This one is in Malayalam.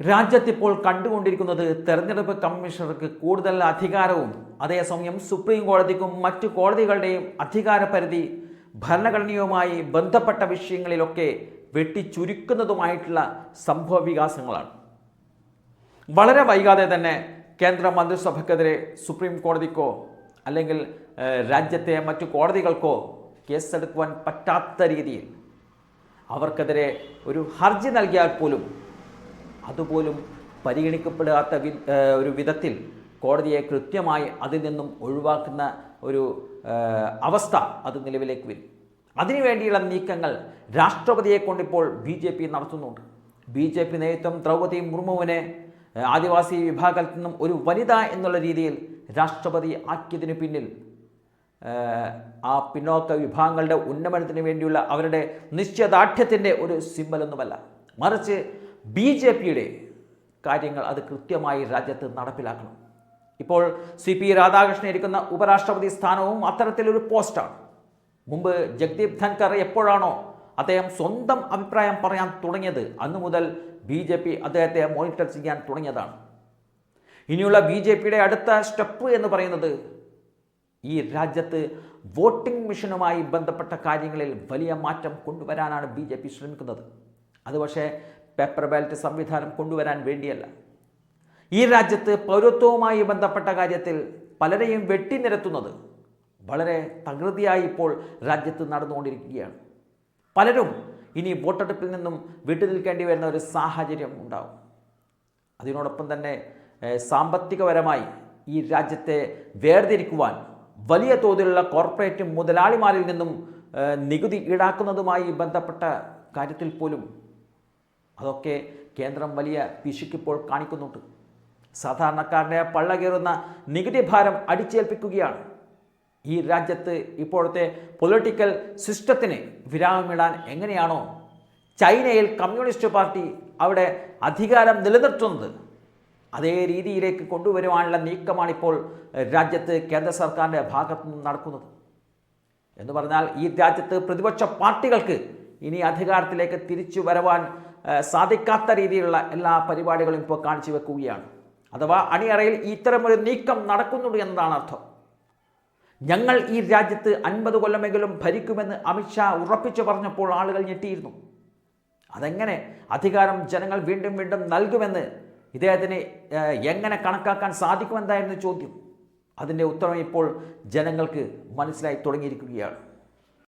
രാജ്യത്തിപ്പോൾ കണ്ടുകൊണ്ടിരിക്കുന്നത് തെരഞ്ഞെടുപ്പ് കമ്മീഷണർക്ക് കൂടുതൽ അധികാരവും അതേസമയം സുപ്രീം കോടതിക്കും മറ്റു കോടതികളുടെയും അധികാര പരിധി ഭരണഘടനയുമായി ബന്ധപ്പെട്ട വിഷയങ്ങളിലൊക്കെ വെട്ടിച്ചുരുക്കുന്നതുമായിട്ടുള്ള സംഭവ വികാസങ്ങളാണ് വളരെ വൈകാതെ തന്നെ കേന്ദ്ര മന്ത്രിസഭയ്ക്കെതിരെ സുപ്രീം കോടതിക്കോ അല്ലെങ്കിൽ രാജ്യത്തെ മറ്റു കോടതികൾക്കോ കേസെടുക്കുവാൻ പറ്റാത്ത രീതിയിൽ അവർക്കെതിരെ ഒരു ഹർജി നൽകിയാൽ പോലും അതുപോലും പരിഗണിക്കപ്പെടാത്ത വി ഒരു വിധത്തിൽ കോടതിയെ കൃത്യമായി അതിൽ നിന്നും ഒഴിവാക്കുന്ന ഒരു അവസ്ഥ അത് നിലവിലേക്ക് വരും. അതിനുവേണ്ടിയുള്ള നീക്കങ്ങൾ രാഷ്ട്രപതിയെ കൊണ്ടിപ്പോൾ ബി ജെ പി നടത്തുന്നുണ്ട്. ബി ജെ പി നേതൃത്വം ദ്രൗപദി മുർമുവിനെ ആദിവാസി വിഭാഗത്തിൽ നിന്നും ഒരു വനിത എന്നുള്ള രീതിയിൽ രാഷ്ട്രപതി ആക്കിയതിനു പിന്നിൽ ആ പിന്നോക്ക വിഭാഗങ്ങളുടെ ഉന്നമനത്തിന് വേണ്ടിയുള്ള അവരുടെ നിശ്ചയദാർഢ്യത്തിന്റെ ഒരു സിമ്പലൊന്നുമല്ല മറിച്ച് ബി ജെ പിയുടെ കാര്യങ്ങൾ അത് കൃത്യമായി രാജ്യത്ത് നടപ്പിലാക്കണം. ഇപ്പോൾ സി പി രാധാകൃഷ്ണൻ ഇരിക്കുന്ന ഉപരാഷ്ട്രപതി സ്ഥാനവും അത്തരത്തിലൊരു പോസ്റ്റാണ്. മുമ്പ് ജഗ്ദീപ് ധൻകർ എപ്പോഴാണോ അദ്ദേഹം സ്വന്തം അഭിപ്രായം പറയാൻ തുടങ്ങിയത് അന്നു മുതൽ ബി ജെ പി അദ്ദേഹത്തെ മോണിറ്റർ ചെയ്യാൻ തുടങ്ങിയതാണ്. ഇനിയുള്ള ബി ജെ പിയുടെ അടുത്ത സ്റ്റെപ്പ് എന്ന് പറയുന്നത് ഈ രാജ്യത്ത് വോട്ടിംഗ് മിഷനുമായി ബന്ധപ്പെട്ട കാര്യങ്ങളിൽ വലിയ മാറ്റം കൊണ്ടുവരാനാണ് ബി ജെ പി ശ്രമിക്കുന്നത്. അത് പക്ഷേ പേപ്പർ ബാലറ്റ് സംവിധാനം കൊണ്ടുവരാൻ വേണ്ടിയല്ല. ഈ രാജ്യത്ത് പൗരത്വവുമായി ബന്ധപ്പെട്ട കാര്യത്തിൽ പലരെയും വെട്ടിനിരത്തുന്നത് വളരെ തകൃതിയായി ഇപ്പോൾ രാജ്യത്ത് നടന്നുകൊണ്ടിരിക്കുകയാണ്. പലരും ഇനി വോട്ടെടുപ്പിൽ നിന്നും വിട്ടുനിൽക്കേണ്ടി വരുന്ന ഒരു സാഹചര്യം ഉണ്ടാവും. അതിനോടൊപ്പം തന്നെ സാമ്പത്തികപരമായി ഈ രാജ്യത്തെ വേർതിരിക്കുവാൻ വലിയ തോതിലുള്ള കോർപ്പറേറ്റ് മുതലാളിമാരിൽ നിന്നും നികുതി ഈടാക്കുന്നതുമായി ബന്ധപ്പെട്ട കാര്യത്തിൽ പോലും അതൊക്കെ കേന്ദ്രം വലിയ പിശുക്കിപ്പോൾ കാണിക്കുന്നുണ്ട്. സാധാരണക്കാരനെ പള്ള കയറുന്ന നികുതി ഭാരം അടിച്ചേൽപ്പിക്കുകയാണ്. ഈ രാജ്യത്ത് ഇപ്പോഴത്തെ പൊളിറ്റിക്കൽ സിസ്റ്റത്തിന് വിരാമമിടാൻ എങ്ങനെയാണോ ചൈനയിൽ കമ്മ്യൂണിസ്റ്റ് പാർട്ടി അവിടെ അധികാരം നിലനിർത്തുന്നത്. അതേ രീതിയിലേക്ക് കൊണ്ടുവരുവാനുള്ള നീക്കമാണിപ്പോൾ രാജ്യത്ത് കേന്ദ്ര സർക്കാരിന്റെ ഭാഗത്തു നിന്ന് നടക്കുന്നത്. എന്ന് പറഞ്ഞാൽ ഈ രാജ്യത്ത് പ്രതിപക്ഷ പാർട്ടികൾക്ക് ഇനി അധികാരത്തിലേക്ക് തിരിച്ചു വരവാൻ സാധിക്കാത്ത രീതിയിലുള്ള എല്ലാ പരിപാടികളും ഇപ്പോൾ കാണിച്ചു വെക്കുകയാണ്. അഥവാ അണിയറയിൽ ഇത്തരമൊരു നീക്കം നടക്കുന്നുണ്ട് എന്നതാണ് അർത്ഥം. ഞങ്ങൾ ഈ രാജ്യത്ത് അൻപത് കൊല്ലമെങ്കിലും ഭരിക്കുമെന്ന് അമിത്ഷാ ഉറപ്പിച്ചു പറഞ്ഞപ്പോൾ ആളുകൾ ഞെട്ടിയിരുന്നു. അതെങ്ങനെ അധികാരം ജനങ്ങൾ വീണ്ടും വീണ്ടും നൽകുമെന്ന് ഇദ്ദേഹത്തിന് എങ്ങനെ കണക്കാക്കാൻ സാധിക്കുമെന്നായിരുന്നു ചോദ്യം. അതിന്റെ ഉത്തരം ഇപ്പോൾ ജനങ്ങൾക്ക് മനസ്സിലായി തുടങ്ങിയിരിക്കുകയാണ്.